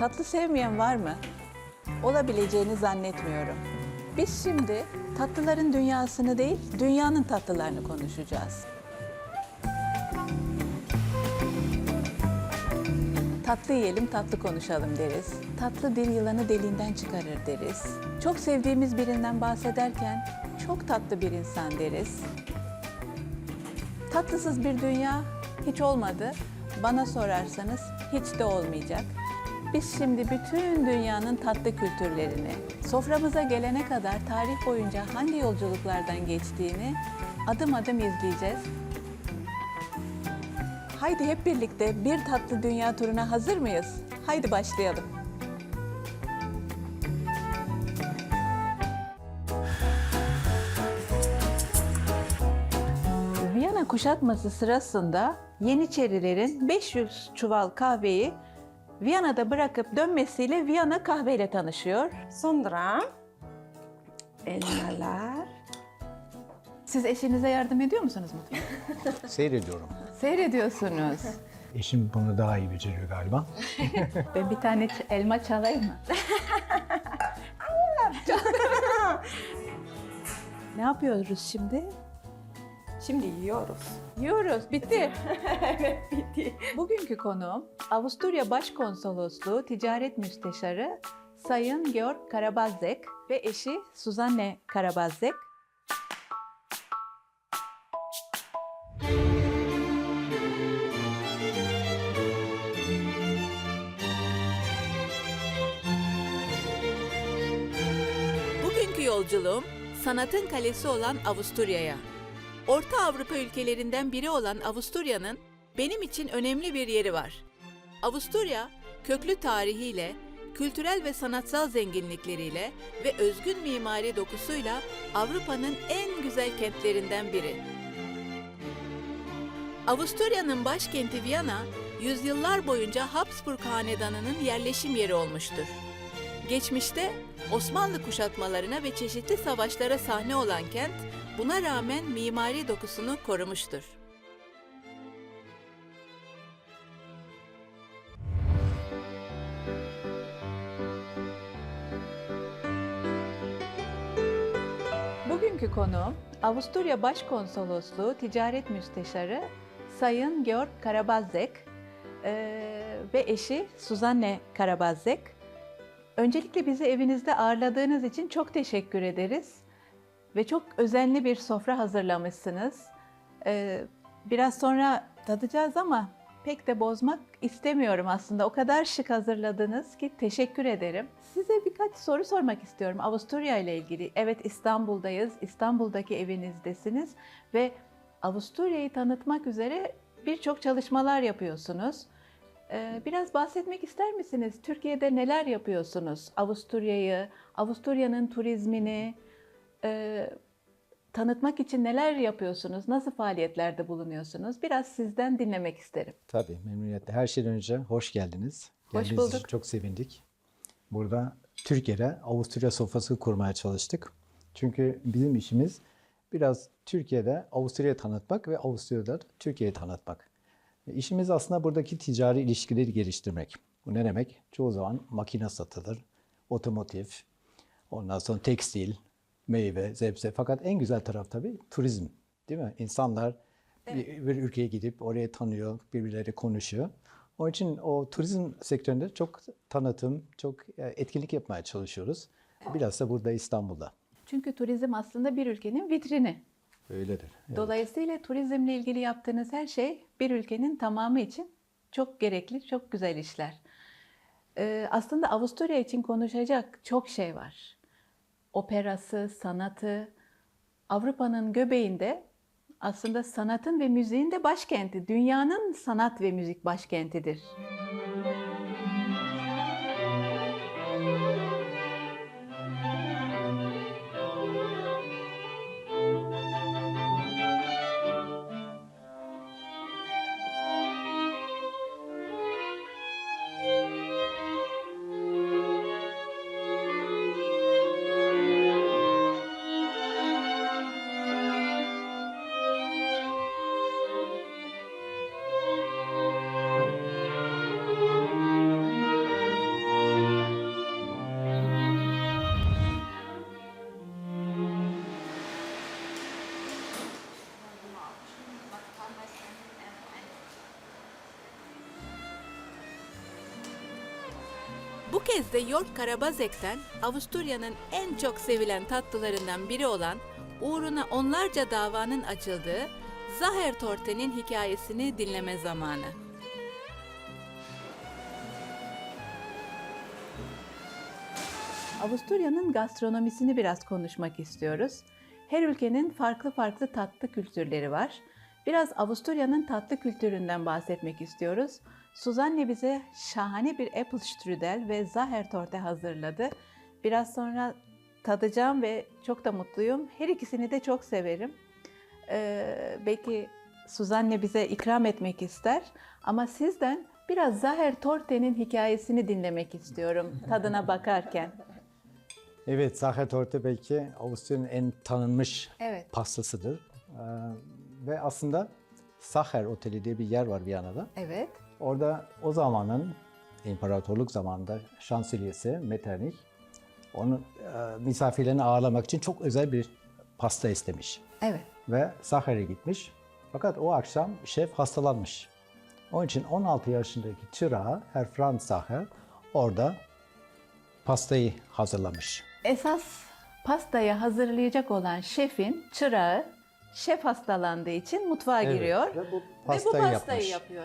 Tatlı sevmeyen var mı? Olabileceğini zannetmiyorum. Biz şimdi tatlıların dünyasını değil, dünyanın tatlılarını konuşacağız. Tatlı yiyelim, tatlı konuşalım deriz. Tatlı bir yılanı deliğinden çıkarır deriz. Çok sevdiğimiz birinden bahsederken çok tatlı bir insan deriz. Tatlısız bir dünya hiç olmadı. Bana sorarsanız hiç de olmayacak. Biz şimdi bütün dünyanın tatlı kültürlerini, soframıza gelene kadar tarih boyunca hangi yolculuklardan geçtiğini adım adım izleyeceğiz. Haydi hep birlikte bir tatlı dünya turuna hazır mıyız? Haydi başlayalım. Kuşatması sırasında Yeniçerilerin 500 çuval kahveyi Viyana'da bırakıp dönmesiyle Viyana kahveyle tanışıyor. Sonra elmalar. Siz eşinize yardım ediyor musunuz mutfakta? Seyrediyorum. Seyrediyorsunuz. Eşim bunu daha iyi beceriyor galiba. Ben bir tane ç- elma çalayım mı? ne yapıyoruz şimdi? Şimdi yiyoruz. Yiyoruz. Bitti. evet bitti. Bugünkü konuğum Avusturya Başkonsolosluğu Ticaret Müsteşarı Sayın Georg Karabazek ve eşi Suzanne Karabazek. Bugünkü yolculuğum sanatın kalesi olan Avusturya'ya. Orta Avrupa ülkelerinden biri olan Avusturya'nın benim için önemli bir yeri var. Avusturya, köklü tarihiyle, kültürel ve sanatsal zenginlikleriyle ve özgün mimari dokusuyla Avrupa'nın en güzel kentlerinden biri. Avusturya'nın başkenti Viyana, yüzyıllar boyunca Habsburg Hanedanı'nın yerleşim yeri olmuştur. Geçmişte Osmanlı kuşatmalarına ve çeşitli savaşlara sahne olan kent, buna rağmen mimari dokusunu korumuştur. Bugünkü konuğum Avusturya Başkonsolosluğu Ticaret Müsteşarı Sayın Georg Karabazek eee, ve eşi Suzanne Karabazek. Öncelikle bizi evinizde ağırladığınız için çok teşekkür ederiz. Ve çok özenli bir sofra hazırlamışsınız. Ee, biraz sonra tadacağız ama pek de bozmak istemiyorum aslında. O kadar şık hazırladınız ki teşekkür ederim. Size birkaç soru sormak istiyorum Avusturya ile ilgili. Evet İstanbul'dayız, İstanbul'daki evinizdesiniz ve Avusturya'yı tanıtmak üzere birçok çalışmalar yapıyorsunuz. Ee, Biraz bahsetmek ister misiniz? Türkiye'de neler yapıyorsunuz? Avusturya'yı, Avusturya'nın turizmini e, tanıtmak için neler yapıyorsunuz? Nasıl faaliyetlerde bulunuyorsunuz? Biraz sizden dinlemek isterim. Tabii memnuniyetle. Her şeyden önce hoş geldiniz. Hoş Geldiğiniz bulduk. Çok sevindik. Burada Türkiye'de Avusturya sofrası kurmaya çalıştık. Çünkü bizim işimiz biraz Türkiye'de Avusturya'yı tanıtmak ve Avusturya'da Türkiye'yi tanıtmak. İşimiz aslında buradaki ticari ilişkileri geliştirmek. Bu ne demek? Çoğu zaman makine satılır, otomotiv, ondan sonra tekstil, meyve, sebze. Fakat en güzel taraf tabii turizm. Değil mi? İnsanlar bir, bir ülkeye gidip orayı tanıyor, birbirleri konuşuyor. Onun için o turizm sektöründe çok tanıtım, çok e, etkinlik yapmaya çalışıyoruz. Bilhassa burada İstanbul'da. Çünkü turizm aslında bir ülkenin vitrini. Öyledir. Evet. Dolayısıyla turizmle ilgili yaptığınız her şey bir ülkenin tamamı için çok gerekli, çok güzel işler. Ee, aslında Avusturya için konuşacak çok şey var. Operası, sanatı, Avrupa'nın göbeğinde aslında sanatın ve müziğin de başkenti, dünyanın sanat ve müzik başkentidir. Bu kez de York Karabazek'ten Avusturya'nın en çok sevilen tatlılarından biri olan uğruna onlarca davanın açıldığı Zahertorte'nin hikayesini dinleme zamanı. Avusturya'nın gastronomisini biraz konuşmak istiyoruz. Her ülkenin farklı farklı tatlı kültürleri var. Biraz Avusturya'nın tatlı kültüründen bahsetmek istiyoruz. Suzanne bize şahane bir apple strudel ve Zahertorte hazırladı. Biraz sonra tadacağım ve çok da mutluyum. Her ikisini de çok severim. Ee, belki Suzanne bize ikram etmek ister ama sizden biraz Zahertorte'nin hikayesini dinlemek istiyorum tadına bakarken. Evet, Sachertorte belki Avusturya'nın en tanınmış Evet. pastasıdır. Ee, ve aslında Sacher Oteli diye bir yer var Viyana'da. Evet. Orada o zamanın imparatorluk zamanında şansölyesi Metternich onun e, misafirlerini ağırlamak için çok özel bir pasta istemiş. Evet. Ve Sacher'e gitmiş. Fakat o akşam şef hastalanmış. Onun için 16 yaşındaki çırağı Herr Franz Sacher orada pastayı hazırlamış. Esas pastayı hazırlayacak olan şefin çırağı şef hastalandığı için mutfağa Evet, giriyor ve bu ve bu pastayı pastayı yapmış. yapıyor.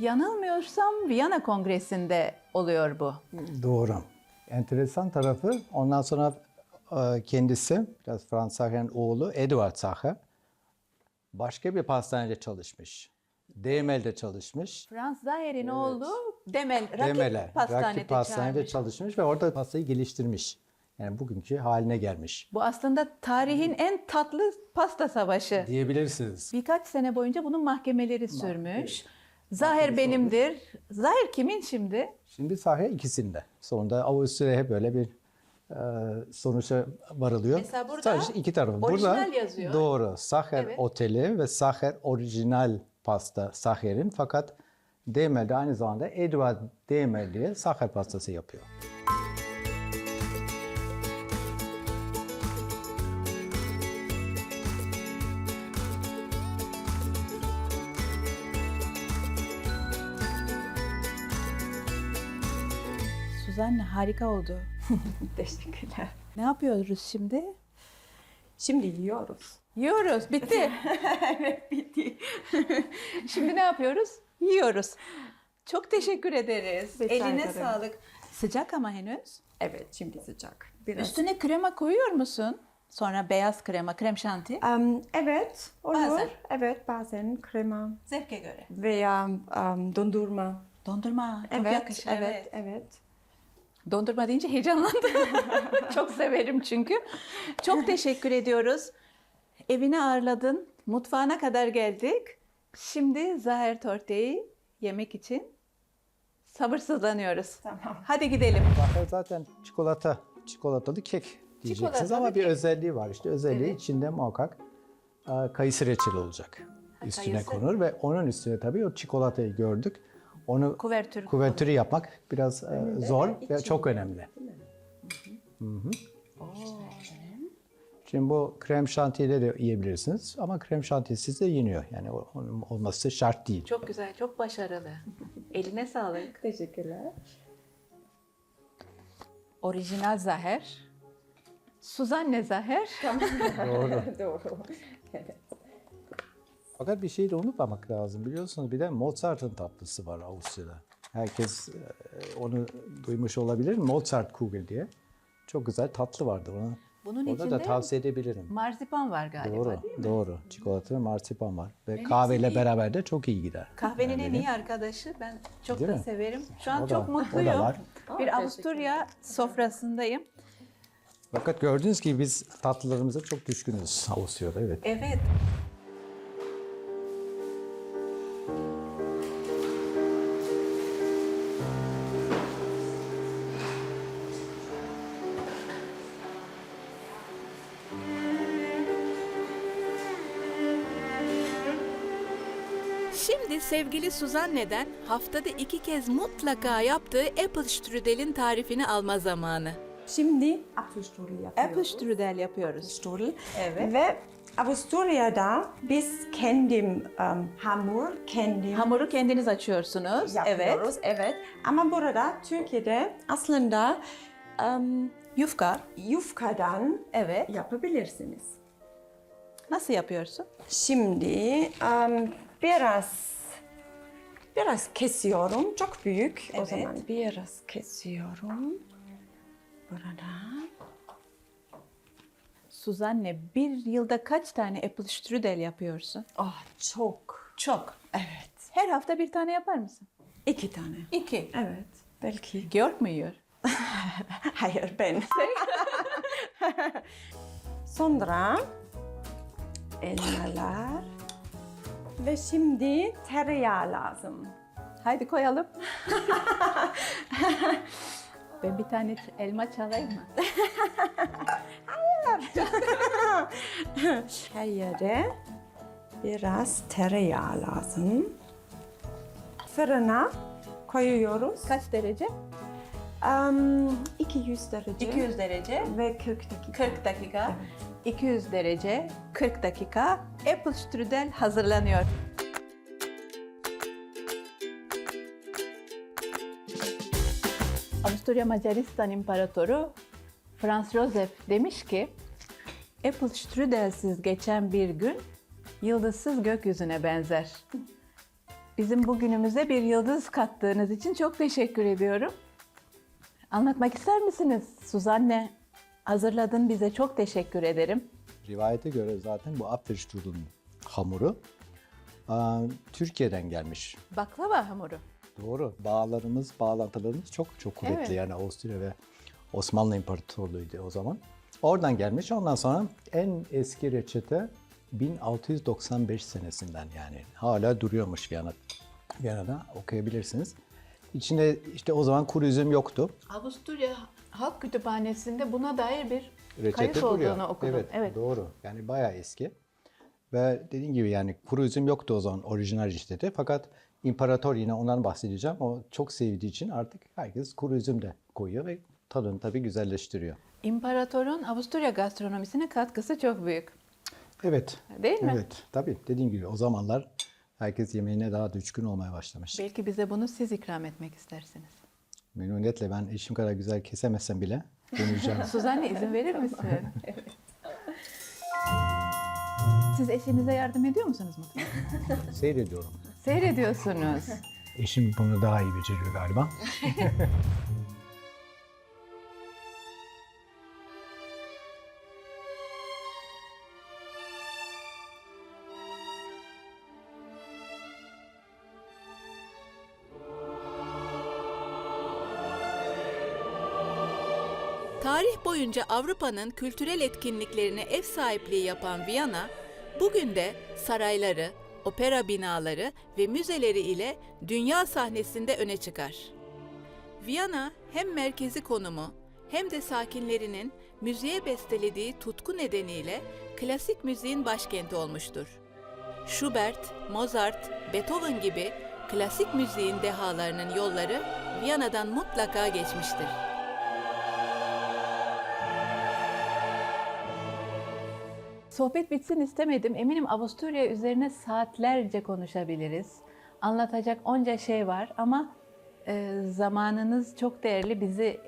Yanılmıyorsam Viyana Kongresi'nde oluyor bu. Doğru. Enteresan tarafı ondan sonra e, kendisi biraz Franz Sacher'in oğlu Eduard Sacher başka bir pastanede çalışmış. DML'de çalışmış. Frans Zahir'in oğlu Demel, rakip Demel'e, pastanede, rakip pastanede çağırmış. çalışmış ve orada pastayı geliştirmiş. Yani bugünkü haline gelmiş. Bu aslında tarihin en tatlı pasta savaşı. Diyebilirsiniz. Birkaç sene boyunca bunun mahkemeleri sürmüş. Zahir benimdir. Zahir kimin şimdi? Şimdi Sacher ikisinde. Sonunda Avusturya hep böyle bir e, sonuça varılıyor. Mesela burada Sadece iki tarafı. orijinal burada, yazıyor. Doğru. Sacher Evet. Oteli ve Sacher orijinal pasta Sacher'in fakat Demel'de aynı zamanda Edward Demel diye Sacher pastası yapıyor. Suzanne harika oldu. Teşekkürler. Ne yapıyoruz şimdi? Şimdi yiyoruz. Yiyoruz. Bitti. evet bitti. Şimdi ne yapıyoruz? Yiyoruz. Çok teşekkür ederiz. Rica Eline ederim. sağlık. Sıcak ama henüz. Evet şimdi sıcak. Biraz. Üstüne krema koyuyor musun? Sonra beyaz krema, krem şanti. Em, evet olur. Bazen. Evet bazen krema Zevke göre. veya em, dondurma. Dondurma çok evet, yakışır. evet, evet. Dondurma deyince heyecanlandım. çok severim çünkü. Çok teşekkür ediyoruz. Evine ağırladın. Mutfağına kadar geldik. Şimdi Zahir Torte'yi yemek için sabırsızlanıyoruz. Tamam. Hadi gidelim. Sacher zaten çikolata, çikolatalı kek diyeceksiniz Çikolatalı ama bir kek. özelliği var. İşte özelliği Evet. içinde muhakkak e, kayısı reçeli olacak. Üstüne kayısı. konur ve onun üstüne tabii o çikolatayı gördük. Onu Kuvertür. Kuvertürü yapmak biraz e, zor ve çok önemli. Hı hı. Şimdi bu krem şantiyle de yiyebilirsiniz ama krem şantisiz de yeniyor. Yani o- onun olması şart değil. Çok güzel, çok başarılı. Eline sağlık. Teşekkürler. Orijinal Zaher. Suzanne Zaher. Doğru. Doğru. Evet. Fakat bir şey de unutmamak lazım biliyorsunuz. Bir de Mozart'ın tatlısı var Avusturya'da. Herkes e, onu duymuş olabilir. Mozart Kugel diye. Çok güzel tatlı vardı ona. Bunun Onu da içinde tavsiye edebilirim. marzipan var galiba Doğru, değil mi? doğru. Çikolata ve marsipan var. Ve Benim kahveyle iyi. beraber de çok iyi gider. Kahvenin en iyi arkadaşı. Ben çok Değil da mi? severim. Şu an O da- çok o da mutluyum. var. Bir Avusturya sofrasındayım. Fakat gördüğünüz gibi biz tatlılarımıza çok düşkünüz Avusturya'da. Evet. Evet. Şimdi sevgili Suzanne'den haftada iki kez mutlaka yaptığı apple strudel'in tarifini alma zamanı. Şimdi Apfelstrudel yapıyoruz. Apple strudel yapıyoruz. Strudel. Evet. Ve Avusturya'da biz kendim em, hamur, kendim Hamuru kendiniz açıyorsunuz. yapıyoruz. Evet. Ama burada Türkiye'de aslında Evet. Yufka. yufkadan Evet. yapabilirsiniz. Nasıl yapıyorsun? Şimdi em, biraz biraz kesiyorum. Çok büyük. O Evet. zaman biraz kesiyorum. Burada. Suzanne bir yılda kaç tane apple strudel yapıyorsun? Oh, çok. Çok. Evet. Her hafta bir tane yapar mısın? İki tane. İki. Evet. Belki. Georg mu yiyor? Hayır ben. Sonra elmalar ve şimdi tereyağı lazım. Haydi koyalım. ben bir tane elma çalayım mı? Her yere biraz tereyağı lazım. Fırına koyuyoruz. Kaç derece? Em, 200 derece 200 derece. ve 40 dakika. 40 dakika. 200 derece 40 dakika apple strudel hazırlanıyor. Avusturya Macaristan İmparatoru Franz Josef demiş ki apple strudelsiz geçen bir gün yıldızsız gökyüzüne benzer. Bizim bugünümüze bir yıldız kattığınız için çok teşekkür ediyorum. Anlatmak ister misiniz? Suzanne hazırladın bize çok teşekkür ederim. Rivayete göre zaten bu Apfelstrudel'in hamuru aa, Türkiye'den gelmiş. Baklava hamuru. Doğru. Bağlarımız, bağlantılarımız çok çok kuvvetli. Evet. Yani Avusturya ve Osmanlı İmparatorluğu'ydu o zaman. Oradan gelmiş. Ondan sonra en eski reçete 1695 senesinden yani. Hala duruyormuş Viyana, Viyana'da okuyabilirsiniz. İçinde işte o zaman kuru üzüm yoktu. Avusturya Halk Kütüphanesi'nde buna dair bir Reçete kayıt duruyor. olduğunu okudum. Evet, evet. doğru. Yani bayağı eski. Ve dediğim gibi yani kuru üzüm yoktu o zaman orijinal reçetede. Fakat imparator yine ondan bahsedeceğim. O çok sevdiği için artık herkes kuru üzüm de koyuyor ve tadını tabii güzelleştiriyor. İmparatorun Avusturya gastronomisine katkısı çok büyük. Evet. Değil mi? Evet. Tabii dediğim gibi o zamanlar herkes yemeğine daha düşkün olmaya başlamış. Belki bize bunu siz ikram etmek istersiniz. Memnuniyetle ben eşim kadar güzel kesemezsem bile deneyeceğim. Suzanne izin verir misin? Siz eşinize yardım ediyor musunuz mutfakta? Seyrediyorum. Seyrediyorsunuz. Eşim bunu daha iyi beceriyor galiba. boyunca Avrupa'nın kültürel etkinliklerine ev sahipliği yapan Viyana, bugün de sarayları, opera binaları ve müzeleri ile dünya sahnesinde öne çıkar. Viyana hem merkezi konumu hem de sakinlerinin müziğe bestelediği tutku nedeniyle klasik müziğin başkenti olmuştur. Schubert, Mozart, Beethoven gibi klasik müziğin dehalarının yolları Viyana'dan mutlaka geçmiştir. Sohbet bitsin istemedim. Eminim Avusturya üzerine saatlerce konuşabiliriz. Anlatacak onca şey var ama e, zamanınız çok değerli. Bizi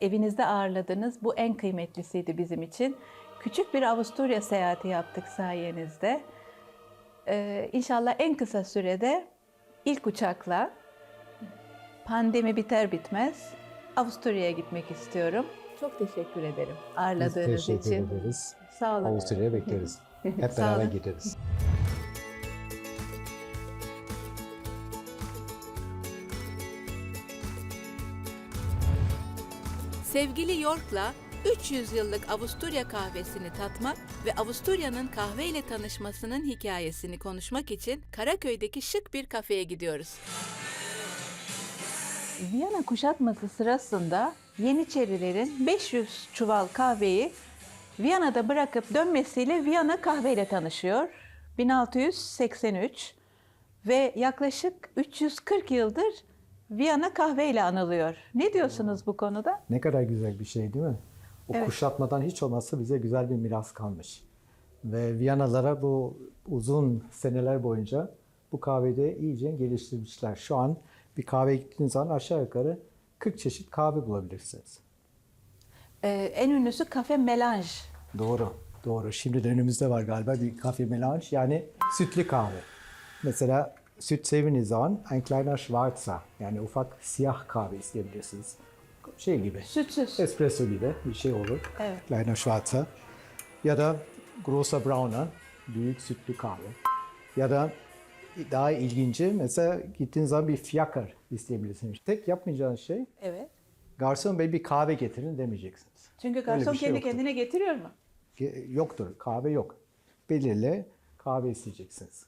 evinizde ağırladınız. Bu en kıymetlisiydi bizim için. Küçük bir Avusturya seyahati yaptık sayenizde. E, inşallah en kısa sürede ilk uçakla pandemi biter bitmez Avusturya'ya gitmek istiyorum. Çok teşekkür ederim Biz ağırladığınız teşekkür için. ederiz. Sağ olun. Avusturya'ya bekleriz. Hep beraber olun. gideriz. Sevgili York'la 300 yıllık Avusturya kahvesini tatmak ve Avusturya'nın kahveyle tanışmasının hikayesini konuşmak için Karaköy'deki şık bir kafeye gidiyoruz. Viyana kuşatması sırasında Yeniçerilerin 500 çuval kahveyi Viyana'da bırakıp dönmesiyle Viyana kahveyle tanışıyor. 1683 ve yaklaşık 340 yıldır Viyana kahveyle anılıyor. Ne diyorsunuz bu konuda? Ne kadar güzel bir şey değil mi? O Evet. kuşatmadan hiç olmazsa bize güzel bir miras kalmış. Ve Viyanalara bu uzun seneler boyunca bu kahveyi de iyice geliştirmişler. Şu an bir kahve gittiğiniz zaman aşağı yukarı 40 çeşit kahve bulabilirsiniz. Ee, en ünlüsü kafe melange. Doğru, doğru. Şimdi de önümüzde var galiba bir kafe melange yani sütlü kahve. Mesela süt sevdiğiniz zaman ein kleiner Schwarzer yani ufak siyah kahve isteyebilirsiniz. Şey gibi, Sütsüz. espresso gibi bir şey olur. Evet. Kleiner Schwarzer. Ya da großer Brauner, büyük sütlü kahve. Ya da daha ilginci mesela gittiğiniz zaman bir fiyakar isteyebilirsiniz. Tek yapmayacağınız şey Evet. garson bey bir kahve getirin demeyeceksiniz. Çünkü garson şey kendi yoktur. kendine getiriyor mu? Yoktur, kahve yok. Belirli kahve isteyeceksiniz.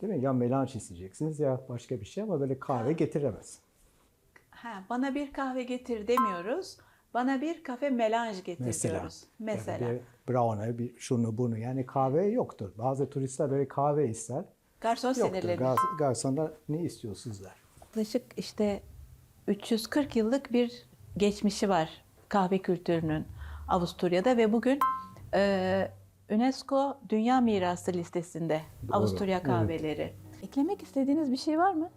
Değil mi? Ya melange isteyeceksiniz ya başka bir şey ama böyle kahve getiremez. Ha, bana bir kahve getir demiyoruz. Bana bir kafe melange getir Mesela. diyoruz. Mesela. Yani bir brownie, bir şunu bunu yani kahve yoktur. Bazı turistler böyle kahve ister. Garson Yoktur. sinirlenir. Gar- garsonlar ne istiyorsunuz der. Yaklaşık işte 340 yıllık bir geçmişi var kahve kültürünün Avusturya'da ve bugün e, UNESCO Dünya Mirası listesinde Doğru, Avusturya evet. kahveleri. Eklemek istediğiniz bir şey var mı?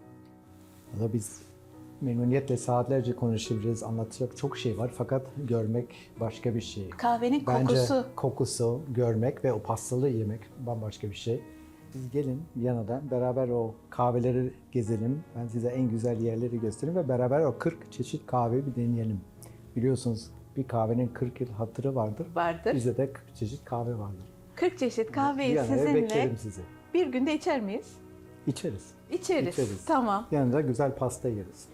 Valla biz memnuniyetle saatlerce konuşabiliriz. Anlatacak çok şey var fakat görmek başka bir şey. Kahvenin Bence kokusu. kokusu, görmek ve o pastalı yemek bambaşka bir şey. Biz gelin Viyana'da beraber o kahveleri gezelim. Ben size en güzel yerleri göstereyim ve beraber o 40 çeşit kahve bir deneyelim. Biliyorsunuz bir kahvenin 40 yıl hatırı vardır. Vardır. Bizde de 40 çeşit kahve vardır. 40 çeşit kahveyi Viyana'ya sizinle beklerim sizi. bir günde içer miyiz? İçeriz. İçeriz. İçeriz. Tamam. Yanında güzel pasta yeriz.